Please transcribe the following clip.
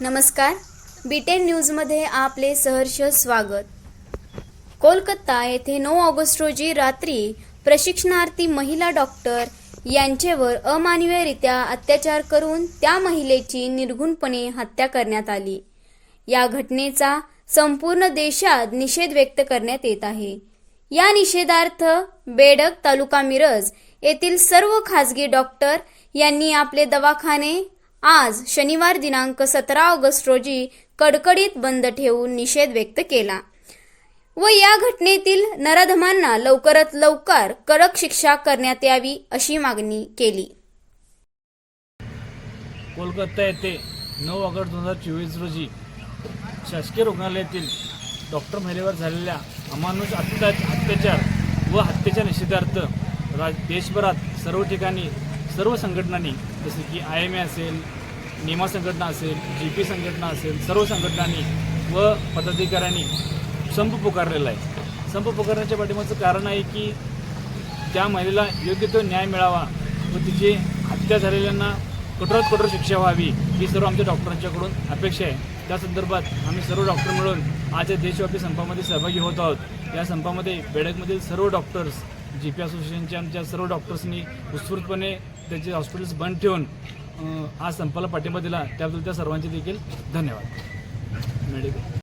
नमस्कार. बीटेन न्यूजमध्ये आपले सहर्ष स्वागत. कोलकाता येथे नऊ ऑगस्ट रोजी रात्री प्रशिक्षणार्थी महिला डॉक्टर यांचेवर अमानवीयरित्या अत्याचार करून त्या महिलेची निर्घुणपणे हत्या करण्यात आली. या घटनेचा संपूर्ण देशात निषेध व्यक्त करण्यात येत आहे. या निषेधार्थ बेडक तालुका मिरज येथील सर्व खासगी डॉक्टर यांनी आपले दवाखाने आज शनिवार दिनांक सतरा ऑगस्ट रोजी कडकडीत बंद ठेवून निषेध व्यक्त केला. व या घटनेतील नराधमांना लवकरात लवकर कडक शिक्षा करण्यात यावी अशी मागणी केली. कोलकाता येथे नऊ ऑगस्ट दोन हजार चोवीस रोजी शासकीय रुग्णालयातील डॉक्टर महिलेवर झालेल्या अमानुष अत्या अत्याचार व हत्येच्या निषेधार्थ राज देशभरात सर्व ठिकाणी सर्व संघटनांनी जसे की आय एम ए असेल निमा संघटना असेल जी पी संघटना असेल सर्व संघटनांनी व पदाधिकाऱ्यांनी संप पुकारलेला आहे. संप पुकारण्याच्या पाठीमागचं कारण आहे की त्या महिलेला योग्य तो न्याय मिळावा व तिची हत्या झालेल्यांना कठोरात कठोर शिक्षा व्हावी ही सर्व आमच्या डॉक्टरांच्याकडून अपेक्षा आहे. त्या संदर्भात आम्ही सर्व डॉक्टर मिळून आज या देशव्यापी संपामध्ये सहभागी होत आहोत. या संपामध्ये बेडकमधील सर्व डॉक्टर्स जी पी असोसिएशनच्या आमच्या सर्व डॉक्टर्सनी उत्स्फूर्तपणे त्याचे हॉस्पिटल्स बंद ठेवून आज संपाला पाठिंबा दिला. त्याबद्दल त्या सर्वांचे देखील धन्यवाद. मेडिकल